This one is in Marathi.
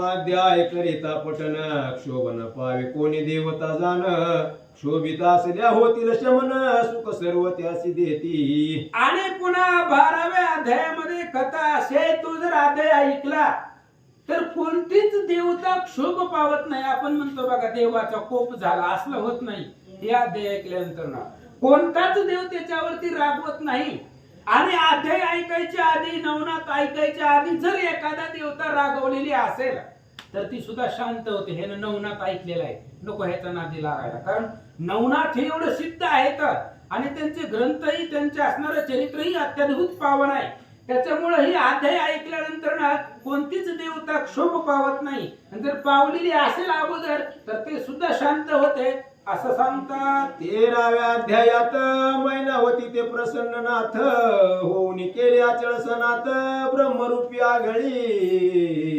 अध्याय करिता पठन क्षोभन पावे कोणी देवता जाण शोभित असल्या होतील शमन सुख सर्व त्यासी देती. आणि पुन्हा बाराव्या अध्यायामध्ये कथा असे तू जर अध्याय ऐकला तर कोणतीच देवता क्षोभ पावत नाही. आपण म्हणतो बघा देवाचा कोप झाला असलं होत नाही. हे अध्याय ऐकल्यानंतर ना कोणताच देव त्याच्यावरती रागवत नाही. आणि अध्याय ऐकायच्या आधी नवनाथ ऐकायच्या आधी जर एखादा देवता रागवलेली असेल तर ती सुद्धा शांत होते. हे नवनाथ ऐकलेलं आहे. नको ह्याचा नादी लागायला. कारण नवनाथ हे एवढं सिद्ध आहेत आणि त्यांचे ग्रंथही त्यांचे असणारं चरित्रही अत्याद्भुत पावन आहे. त्याच्यामुळे ही अध्याय ऐकल्यानंतर ना कोणतीच देवता क्षोभ पावत नाही. आणि जर पावलेली असेल अगोदर तर ते सुद्धा शांत होते. असं सांगतात. तेराव्या अध्यायात मैनावती ते प्रसन्ननाथ होऊन केले अचळ सनात ब्रह्मरूपी आघळी.